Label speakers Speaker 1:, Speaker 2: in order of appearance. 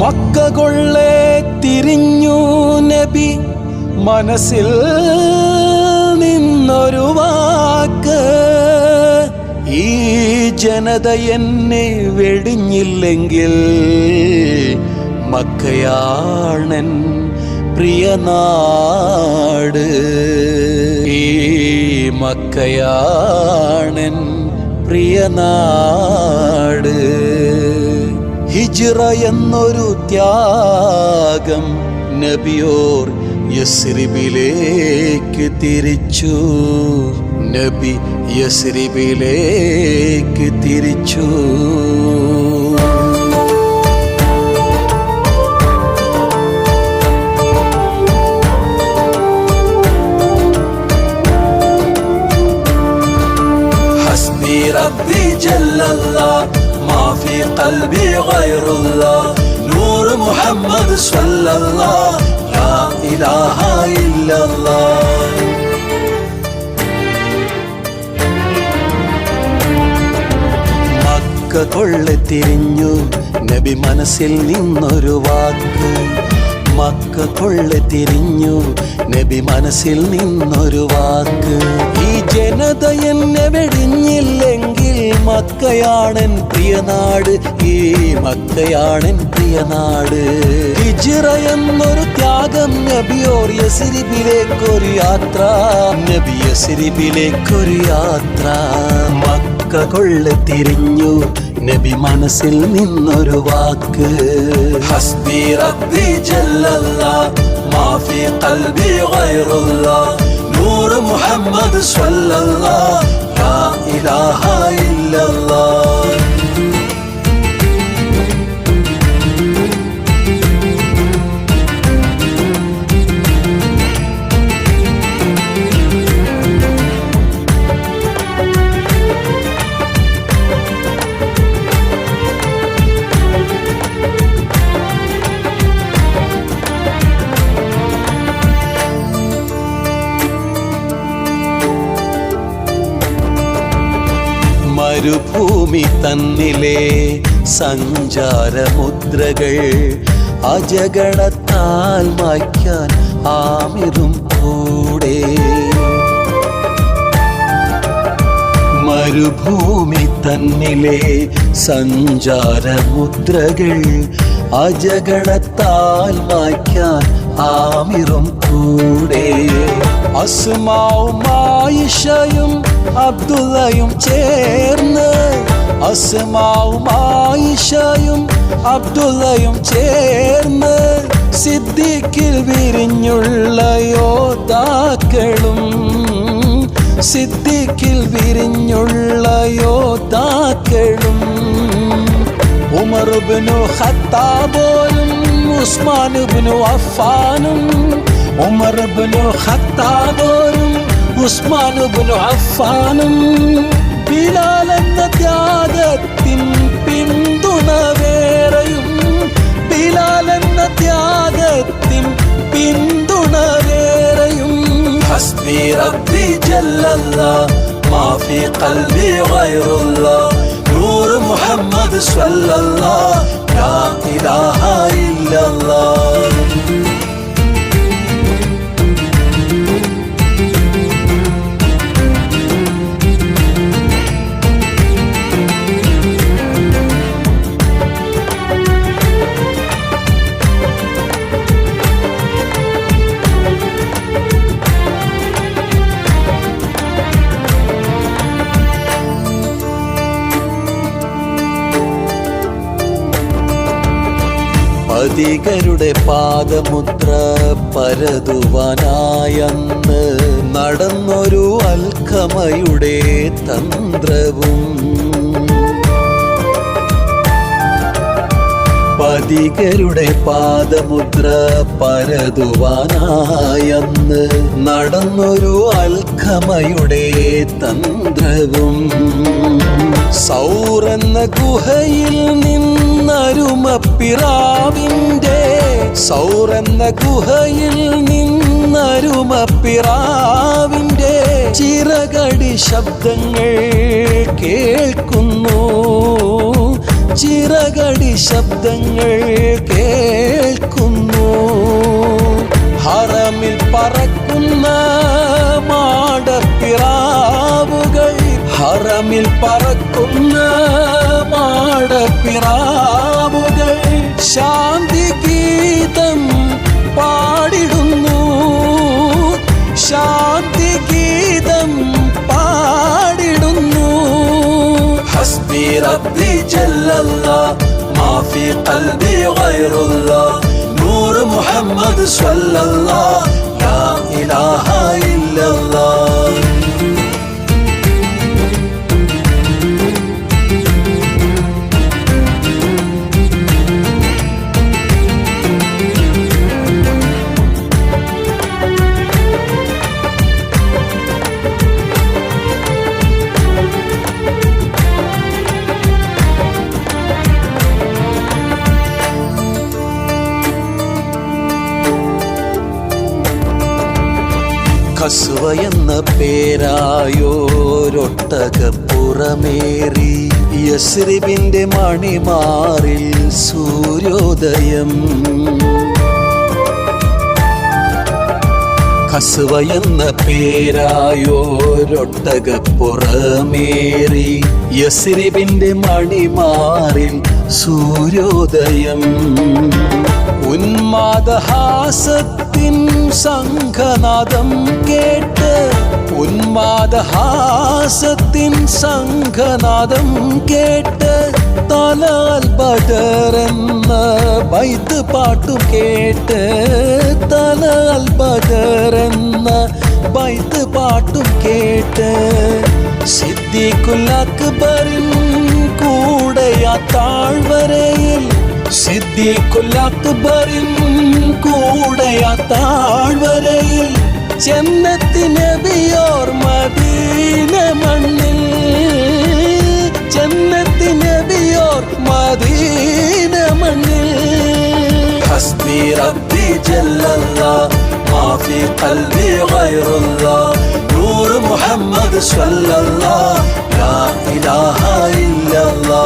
Speaker 1: Mecca കൊള്ളെ തിരിഞ്ഞു നബി മനസ്സിൽ നിന്നൊരു വാക്ക്. ഈ ജനത എന്നെ വെടിഞ്ഞില്ലെങ്കിൽ മക്കയാണൻ പ്രിയനാട്. ഈ മക്കയാണൻ പ്രിയനാട്. ഹിജിറ എന്നൊരു ത്യാഗം നബിയോർ യസ്രിബിലേക്ക് തിരിച്ചു. നബി യസ്രിബിലേക്ക് തിരിച്ചു. ഹസ്ബി റബ്ബി ജല്ലല്ലാഹ് ما في قلبي غير الله نور محمد صلى الله لا إله إلا الله മക്ക കൊള്ളെ തിരിഞ്ഞു നബി മനസ്സിൽ നിന്നൊരു വാക്ക് മക്ക കൊള്ളെ തിരിഞ്ഞു നബി മനസ്സിൽ നിന്നൊരു വാക്ക് ഈ ജനത എന്നെ വെടിഞ്ഞില്ലെങ്കിൽ മക്കയാണൻ പ്രിയനാട് ഈ മക്കയാണൻ പ്രിയനാട് ഹിജ്റ എന്നൊരു ത്യാഗം നബിയോർ യസിരിബിലേക്കൊരു യാത്ര നബി യസിരിബിലേക്കൊരു യാത്ര. മക്ക കൊള്ള തിരിഞ്ഞു നബി മനസ്സിൽ നിന്നൊരു വാക്ക്. ഹസ്ബി റബ്ബി മാഫി ഖൽബി ഗൈറുല്ലാ നൂർ മുഹമ്മദ് സ്വല്ലല്ലാ മരുഭൂമി തന്നിലെ സഞ്ചാരമുദ്രകൾ അജഗണത്താൽ മായ്ക്കാൻ ആമിറും കൂടെ. മരുഭൂമി തന്നിലെ സഞ്ചാരമുദ്രകൾ അജഗണത്താൽ മായ്ക്കാൻ ആമിറും കൂടെ. അസ്മാവും ആയിഷയും അബ്ദുള്ളയും ചേർന്ന് അസ്മാവും ആയിഷയും അബ്ദുള്ളയും ചേർന്ന് സിദ്ദീഖിൽ വിരിഞ്ഞുള്ള യോദ്ധാക്കളും സിദ്ദീഖിൽ വിരിഞ്ഞുള്ള യോദ്ധാക്കളും ഉമറുബിനു ഹത്താബോലും ഉസ്മാനുബിനു അഫാനും ഉമറുബിനു ഖത്താബോലും ഉസ്മാനുബിനു അഫാനും ബിലാൽ എന്ന ത്യാഗത്തിൻ പിന്തുണ വേറെയും ബിലാൽ എന്ന ത്യാഗത്തിൻ പിന്തുണ വേറെയും حسبي ربي جل الله ما في قلبي غير الله نور محمد صلى الله لا إله إلا الله പതികരുടെ പാദമുദ്ര പരതുവാനായന്ന് നടന്നൊരു അൽഖമയുടെ തന്ത്രവും പതികരുടെ പാദമുദ്ര പരതുവാനായന്ന് നടന്നൊരു അൽഖമയുടെ തന്ത്രവും. സൗറെന്ന ഗുഹയിൽ നിന്നരുമപ്പിറാവിന്റെ സൗറെന്ന ഗുഹയിൽ നിന്നരുമപ്പിറാവിന്റെ ചിറകടി ശബ്ദങ്ങൾ കേൾക്കുന്നു. ചിറകടി ശബ്ദങ്ങൾ കേൾക്കുന്നു. ഹറമിൽ പറക്കുന്ന മാടപ്പിറാവുകൾ ഹറമിൽ പറക്കുന്ന മാടപ്പിറാവുകൾ ശാന്തി ഗീതം في قلبي غير الله. نور محمد صلى الله. لا إله إلا الله. കസുവ എന്ന പേരായോരൊട്ടകപ്പുറമേറി. യസ്രിബിന്റെ മണിമാറിൽ സൂര്യോദയം. കസുവ എന്ന പേരായോരൊട്ടകപ്പുറമേറി. യസ്രിബിന്റെ മണിമാറിൽ സൂര്യോദയം. ഉന്മാദഹാസത്തിൻ நாதத்தின் சங்கநாதம் கேட்ட உன்மாதஹாசத்தின் சங்கநாதம் கேட்ட தாலால் பதரென்ன வைத்து பாட்டு கேட்டு தாலால் பதரென்ன வைத்து பாட்டும் கேட்டு. சித்திக்குல் அக்பரின் கூடையா தாழ்வரே സിദ്ദീഖുല്ലക്ബറിൻ കൂടയാ താഴ്വരയിൽ മദീന മണ്ണിൽ. ചെന്നത്തി നബിയോർ മദീന മണ്ണിൽ. ഹസ്ബി റബ്ബി ജല്ലല്ലാ മാഫി ഖൽബി ഗൈറുല്ലാ നൂർ മുഹമ്മദ് സ്വല്ലല്ലാ ലാ ഇലാഹ ഇല്ലല്ലാ.